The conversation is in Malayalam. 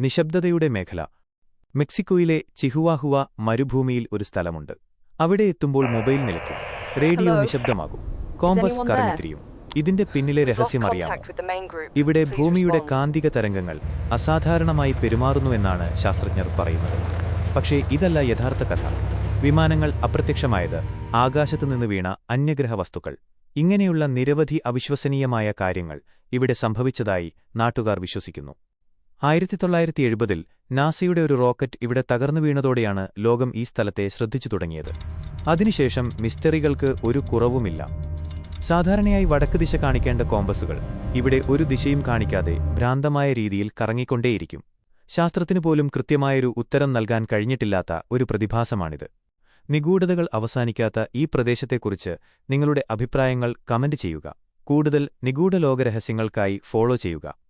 നിശബ്ദതയുടെ മേഖല. മെക്സിക്കോയിലെ ചിഹുവാഹുവ മരുഭൂമിയിൽ ഒരു സ്ഥലമുണ്ട്. അവിടെ എത്തുമ്പോൾ മൊബൈൽ നിലയ്ക്കും. റേഡിയോ നിശബ്ദമാകും. കോമ്പസ് കറങ്ങിത്തിരിയും. ഇതിന്റെ പിന്നിലെ രഹസ്യമറിയാം രഹസ്യമറിയാമോ. ഇവിടെ ഭൂമിയുടെ കാന്തിക തരംഗങ്ങൾ അസാധാരണമായി പെരുമാറുന്നുവെന്നാണ് ശാസ്ത്രജ്ഞർ പറയുന്നത്. പക്ഷേ ഇതല്ല യഥാർത്ഥ കഥ. വിമാനങ്ങൾ അപ്രത്യക്ഷമായത് ആകാശത്തുനിന്ന് വീണ അന്യഗ്രഹ വസ്തുക്കൾ. ഇങ്ങനെയുള്ള നിരവധി അവിശ്വസനീയമായ കാര്യങ്ങൾ ഇവിടെ സംഭവിച്ചതായി നാട്ടുകാർ വിശ്വസിക്കുന്നു. ആയിരത്തി തൊള്ളായിരത്തി എഴുപതിൽ നാസയുടെ ഒരു റോക്കറ്റ് ഇവിടെ തകർന്നു വീണതോടെയാണ് ലോകം ഈ സ്ഥലത്തെ ശ്രദ്ധിച്ചു തുടങ്ങിയത്. അതിനുശേഷം മിസ്റ്ററികൾക്ക് ഒരു കുറവുമില്ല. സാധാരണയായി വടക്ക് ദിശ കാണിക്കേണ്ട കോമ്പസുകൾ ഇവിടെ ഒരു ദിശയും കാണിക്കാതെ ഭ്രാന്തമായ രീതിയിൽ കറങ്ങിക്കൊണ്ടേയിരിക്കും. ശാസ്ത്രത്തിനു പോലും കൃത്യമായൊരു ഉത്തരം നൽകാൻ കഴിഞ്ഞിട്ടില്ലാത്ത ഒരു പ്രതിഭാസമാണിത്. നിഗൂഢതകൾ അവസാനിക്കാത്ത ഈ പ്രദേശത്തെക്കുറിച്ച് നിങ്ങളുടെ അഭിപ്രായങ്ങൾ കമന്റ് ചെയ്യുക. കൂടുതൽ നിഗൂഢ ലോകരഹസ്യങ്ങൾക്കായി ഫോളോ ചെയ്യുക.